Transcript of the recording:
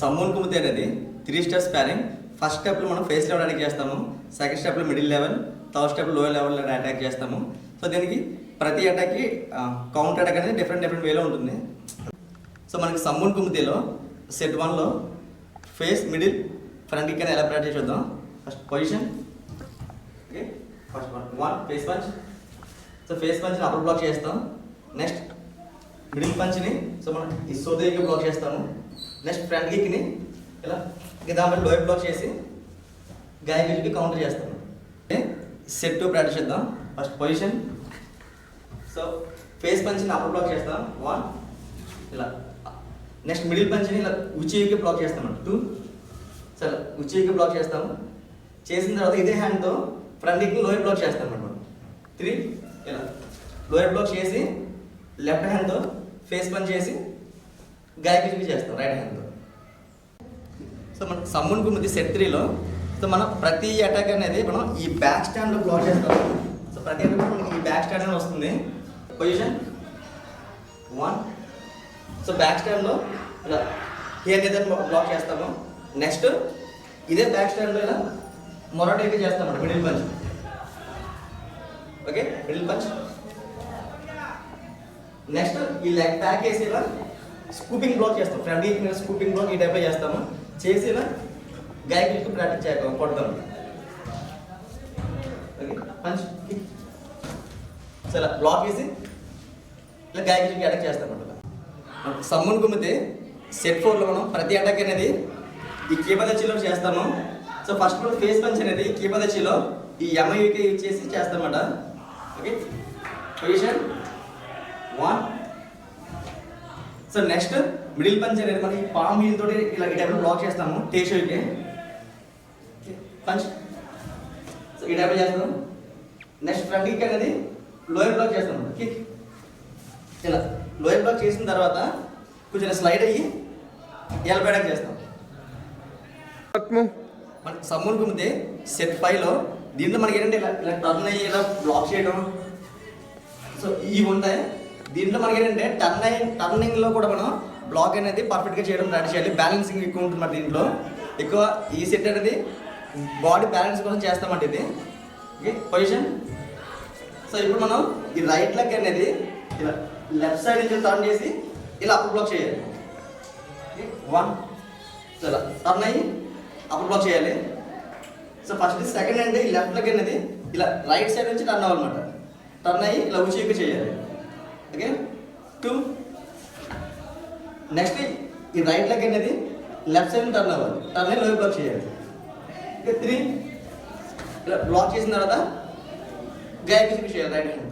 సమ్మూన్ కుమితే అనేది three steps pairing first స్టెప్లో మనం ఫేస్ లెవెల్ అటాక్ చేస్తాము. సెకండ్ స్టెప్లో middle level third step lower level attack చేస్తాము. సో దీనికి ప్రతి అటాక్కి కౌంటర్ అటాక్ అనేది డిఫరెంట్ డిఫరెంట్ వేలో ఉంటుంది. సో మనకి సమ్మూన్ కుమితేలో సెట్ వన్లో ఫేస్ మిడిల్ ఫ్రంట్ కింద ఎలా ప్రాక్టీస్ చూద్దాం? First position okay first one one face punch so face పంచ్ని upper block చేస్తాం. నెక్స్ట్ మిడిల్ పంచ్ని సో మనం ఈ సోదరికి బ్లాక్ చేస్తాము. నెక్స్ట్ ఫ్రంట్ గిక్ని ఇలా ఇక దానిపై లోయర్ బ్లాక్ చేసి గాయ కిక్కి కౌంటర్ చేస్తాము సెట్ ప్రాక్టీస్ చేద్దాం. ఫస్ట్ పొజిషన్ సో ఫేస్ పంచ్ని అప్పర్ బ్లాక్ చేస్తాం. వన్ ఇలా. నెక్స్ట్ మిడిల్ పంచ్ని ఇలా ఉచికి బ్లాక్ చేస్తాం టూ సరే ఉచికి బ్లాక్ చేస్తాము చేసిన తర్వాత ఇదే హ్యాండ్తో ఫ్రంట్ కిక్ లోయర్ బ్లాక్ చేస్తాం అనమాట త్రీ ఇలా. లోయర్ బ్లాక్ చేసి లెఫ్ట్ హ్యాండ్తో ఫేస్ పంచ్ చేసి గాయ చేస్తాం రైట్ హ్యాండ్తో సో మనం సమ్మున్ కుమ్మిది సెట్ త్రీలో సో మనం ప్రతి అటాక్ అనేది మనం ఈ బ్యాక్ స్టాండ్లో బ్లాక్ చేస్తాం. సో ప్రతి అటాక్ మనకి ఈ బ్యాక్ స్టాండ్ అనేది వస్తుంది. పొజిషన్ వన్ సో బ్యాక్ స్టాండ్లో ఇలా హియర్ ఏదైతే బ్లాక్ చేస్తాము. నెక్స్ట్ ఇదే బ్యాక్ స్టాండ్లో ఇలా మొరటేకి చేస్తామంట middle punch okay middle punch next ఈ లెగ్ బ్యాక్ వేసి ఇలా స్కూపింగ్ బ్లాక్ చేస్తాం. ఫ్రంట్ మీద స్కూపింగ్ బ్లాక్ ఈ టైప్లో చేస్తాము. చేసిన ఇలా గాయకులకి ప్రాక్టీస్ చేయాలి కొడతాం ఓకే? పంచ్ సో బ్లాక్ వేసి ఇలా గాయకులకి అటాక్ చేస్తాం అన్నమాట. సమ్మున్ గుమ్మితే సెట్ ఫోర్లో మనం ప్రతి అటాక్ అనేది ఈ కీపదచిలో చేస్తాము. సో ఫస్ట్ మనం ఫేస్ పంచ్ అనేది కీపదచిలో ఈ ఎంఐకి యూజ్ చేసి చేస్తామన్నమాట. Okay? Position one so next middle punch అనేది మనకి పామ్ హీల్ తోటి ఇలా ఈ టైప్లో బ్లాక్ చేస్తాము. టేషోకి పంచ్ సో ఈ టైప్లో చేస్తాము. నెక్స్ట్ ఫ్రంట్ కిక్ అనేది లోయర్ బ్లాక్ చేస్తాము. కిక్ ఇలా. లోయర్ బ్లాక్ చేసిన తర్వాత కొంచెం స్లైడ్ అయ్యి ఎల్బై అటాక్ చేస్తాం. మనకి సమ్మూన్ కుమ్మితే సెట్ ఫైవ్లో దీంట్లో మనకి ఏంటంటే ఇలా ఇలా టర్న్ అయ్యి ఇలా బ్లాక్ చేయడం సో ఇవి ఉంటాయి. దీంట్లో మనకి ఏంటంటే టర్న్ టర్నింగ్లో కూడా మనం బ్లాక్ అనేది పర్ఫెక్ట్గా చేయడం ప్రాక్టీస్ చేయాలి. బ్యాలెన్సింగ్ ఎక్కువ ఉంటుంది మరి దీంట్లో. ఎక్కువ ఈ సెట్ అనేది బాడీ బ్యాలెన్స్ కోసం చేస్తామండి ఇది. Okay position. సో ఇప్పుడు మనం ఈ రైట్ లెగ్ అనేది ఇలా లెఫ్ట్ సైడ్ నుంచి టర్న్ చేసి ఇలా అప్పుడు బ్లాక్ చేయాలి. వన్. సో ఇలా టర్న్ అయ్యి అప్పుడు బ్లాక్ చేయాలి. సో ఫస్ట్ సెకండ్ అంటే ఈ లెఫ్ట్ లెగ్ అనేది ఇలా రైట్ సైడ్ నుంచి టర్న్ అవ్వాలన్నమాట. టర్న్ అయ్యి ఇలా ఉచికి చేయాలి. ఓకే టూ నెక్స్ట్ ఈ రైట్ లెగ్ అనేది లెఫ్ట్ సైడ్ టర్న్ అవ్వాలి టర్న్ అయ్యి లోయర్ బ్లాక్ చేయాలి. త్రీ ఇలా బ్లాక్ చేసిన తర్వాత గైడ్ చేయాలి రైట్ హ్యాండ్